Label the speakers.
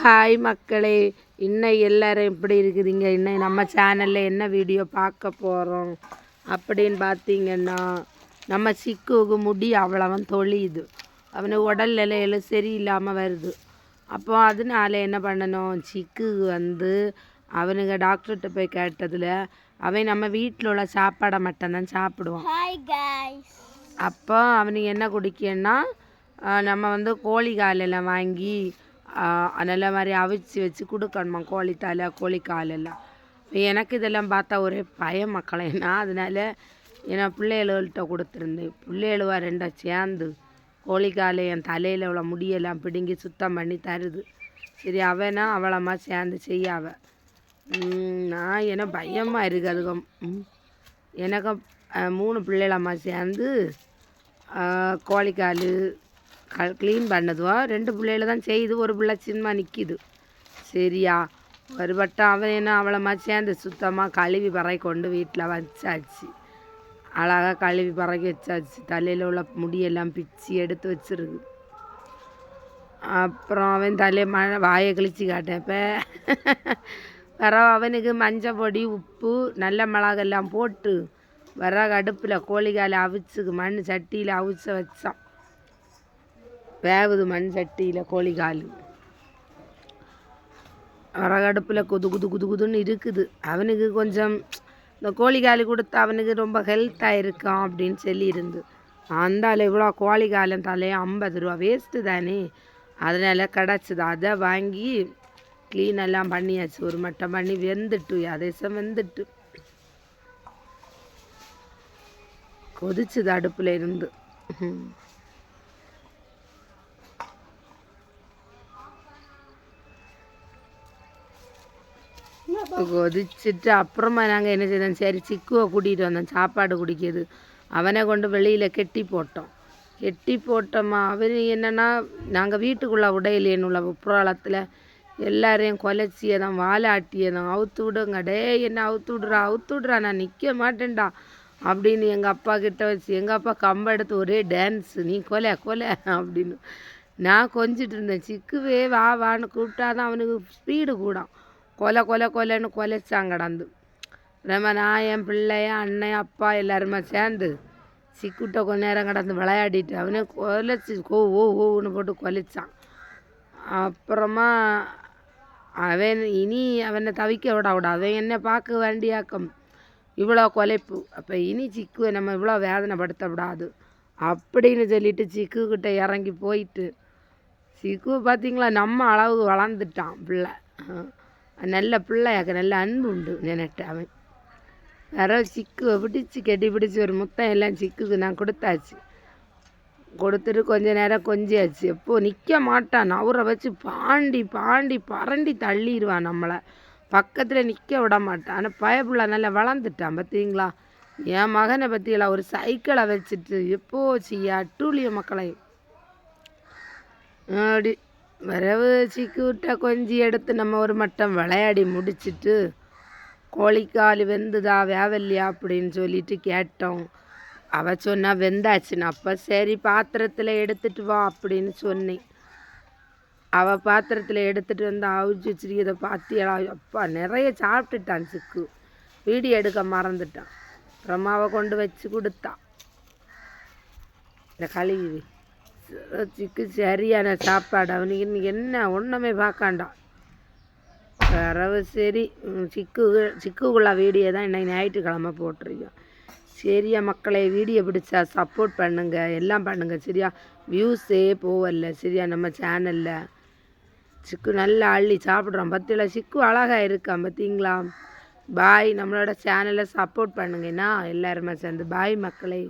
Speaker 1: Hi மக்களே இன்னும் எல்லாரும் எப்படி இருக்குதுங்க இன்னும் நம்ம சேனலில் என்ன வீடியோ பார்க்க போகிறோம் அப்படின்னு பார்த்தீங்கன்னா நம்ம சிக்குவுக்கு முடி அவ்வளவன் தொழியுது அவனுக்கு உடல் நிலையில சரியில்லாமல் வருது. அப்போ அதனால என்ன பண்ணணும்? சிக்கு வந்து அவனுங்க டாக்டர்கிட்ட போய் கேட்டதில் அவன் நம்ம வீட்டில் உள்ள சாப்பாடை மட்டும்தான் சாப்பிடுவான். அப்போ அவனுக்கு என்ன குடிக்கன்னா நம்ம வந்து கோழி காலெல்லாம் வாங்கி நல்ல மாதிரி அவிச்சு வச்சு கொடுக்கணுமா? கோழி தலை கோழி காலெல்லாம் எனக்கு இதெல்லாம் பார்த்தா ஒரே பயம் மக்களை. நான் அதனால ஏன்னா பிள்ளைகளுகள்கிட்ட கொடுத்துருந்தேன் பிள்ளைகளுவா ரெண்டா சேர்ந்து கோழி காலை என் தலையில் உள்ள முடியெல்லாம் பிடுங்கி சுத்தம் பண்ணி தருது. சரி அவனா அவளம்மா சேர்ந்து செய்யாவ. நான் என்ன பயமாக இருக்கு அதுக்கு எனக்கும் மூணு பிள்ளைகளம்மா சேர்ந்து கோழிக்கால் க்ளீன் பண்ணதுவோ? ரெண்டு பிள்ளைகள தான் செய்யுது ஒரு பிள்ளை சின்ன நிற்கிது சரியா? ஒரு வட்டம் அவன் என்ன அவ்வளோமா சேர்ந்து சுத்தமாக கழுவி பறை கொண்டு வீட்டில் வச்சாச்சு. அழகாக கழுவி பறக்கி வச்சாச்சு. தலையில் உள்ள முடியெல்லாம் பிச்சு எடுத்து வச்சிருக்கு. அப்புறம் அவன் தலையை மழை வாயை கிழிச்சு காட்டப்ப இப்போ. வர அவனுக்கு மஞ்சள் பொடி உப்பு நல்ல மிளகெல்லாம் போட்டு வர அடுப்பில் கோழிக்காலை அவிச்சுக்கு மண் சட்டியில் அவிச்ச வச்சான். வேவுது மண் சட்டியில் கோழிக்கால் விறகடுப்பில் குது குது குது குதுன்னு இருக்குது. அவனுக்கு கொஞ்சம் இந்த கோழிக்கால் கொடுத்து அவனுக்கு ரொம்ப ஹெல்த்தாக இருக்கான் அப்படின்னு சொல்லியிருந்து. இருந்து இவ்வளோ இவ்வளோ கோழிக்காலம் தலையே ஐம்பது ரூபா வேஸ்ட்டு தானே. அதனால் கிடச்சிது அதை வாங்கி க்ளீன் எல்லாம் பண்ணியாச்சு. ஒரு மட்டம் பண்ணி வெந்துட்டு அதேசம் வெந்துட்டு. கொதிச்சுது அடுப்பில் இருந்து. கொதிச்சுட்டு அப்புறமா நாங்கள் என்ன செய்தோம்? சரி சிக்குவை கூட்டிகிட்டு வந்தோம். சாப்பாடு குடிக்கிறது. அவனை கொண்டு வெளியில் கெட்டி போட்டோம். கெட்டி போட்டோமா அவன் என்னென்னா நாங்கள் வீட்டுக்குள்ளே உடையிலேன்னு உள்ள உப்புறாலத்தில் எல்லாரையும் கொலைச்சியதான் வாலாட்டியதான் அவுத்து விடுங்க. டே என்ன அவுத்து விடுறா? அவுத்து விடுறா? நான் நிற்க மாட்டேன்டா. அப்படின்னு எங்கள் அப்பா கிட்ட வச்சு எங்கள் அப்பா கம்ப எடுத்து ஒரே டான்ஸு நீ கொலை கொலை அப்படின்னு. நான் கொஞ்சிட்டு இருந்தேன். சிக்குவே வா வான்னு கூப்பிட்டாதான் அவனுக்கு ஸ்பீடு கூடான் கொலை கொலை கொலைன்னு கொலைச்சாங்க கடந்து நம்ம நான் என் பிள்ளைய அண்ணன் அப்பா எல்லாருமே சேர்ந்து சிக்குட்ட கொஞ்ச நேரம் கடந்து விளையாடிட்டு அவனே கொலைச்சி கோ ஓ ஓன்னு போட்டு கொலைச்சான். அப்புறமா அவன் இனி அவனை தவிக்க விட விடாது அவன் என்ன பார்க்க வேண்டியாக்கம். இவ்வளோ கொலைப்பு. அப்போ இனி சிக்குவை நம்ம இவ்வளோ வேதனைப்படுத்த விடாது. அப்படின்னு சொல்லிட்டு சிக்குக்கிட்ட இறங்கி போயிட்டு சிக்கு பார்த்தீங்களா? நம்ம அளவுக்கு வளர்ந்துட்டான் பிள்ளை. நல்ல பிள்ளையாக்க நல்ல அன்பு உண்டு நினைட்டு அவன். வேற சிக்குவை பிடிச்சி கெட்டி பிடிச்சி ஒரு முத்தம் எல்லாம் சிக்குக்கு நான் கொடுத்தாச்சு. கொடுத்துட்டு கொஞ்ச நேரம் கொஞ்சியாச்சு. எப்போ நிற்க மாட்டான். அவரை வச்சு பாண்டி பாண்டி பரண்டி தள்ளிடுவான் நம்மளை. பக்கத்தில் நிற்க விட மாட்டான். ஆனால் பயப்புள்ள நல்லா வளர்ந்துட்டான் பார்த்தீங்களா என் மகனை பற்றியில ஒரு சைக்கிளை வச்சுட்டு எப்போ செய்யா அட்டூழிய மக்களை. அப்படி வரவு சிக்கு விட்ட கொஞ்சி எடுத்து நம்ம ஒரு மட்டம் விளையாடி முடிச்சிட்டு கோழிக்கால் வெந்துதா வேவல்லையா அப்படின்னு சொல்லிட்டு கேட்டோம். அவ சொன்னால் வெந்தாச்சுன்னு. அப்போ சரி பாத்திரத்தில் எடுத்துட்டு வா அப்படின்னு சொன்னேன். அவள் பாத்திரத்தில் எடுத்துகிட்டு வந்து அவிச்சு வச்சிருக்கிறத பார்த்தியலா அப்பா நிறைய சாப்பிட்டுட்டான் சிக்கு. வீடியோ எடுக்க மறந்துட்டான். அப்புறமா அவ கொண்டு வச்சு கொடுத்தா. இந்த கழுவி சிக்கு சரியான சாப்பாடு. அவனுக்கு இன்னைக்கு என்ன ஒன்றுமே பார்க்காண்டான் வரவு சரி. சிக்கு சிக்குக்குள்ள வீடியோ தான் இன்னைக்கு ஞாயிற்றுக்கிழமை போட்டிருக்கோம். சரியா மக்களை வீடியோ பிடிச்சா சப்போர்ட் பண்ணுங்கள் எல்லாம் பண்ணுங்கள் சரியா? வியூஸே போகல. சரியா? நம்ம சேனலில் சிக்கு நல்லா அள்ளி சாப்பிட்றோம் பத்தில சிக்கு அழகாக இருக்கான் பார்த்தீங்களா பாய் நம்மளோட சேனலை சப்போர்ட் பண்ணுங்கன்னா எல்லாருமே சேர்ந்து. பாய் மக்களை.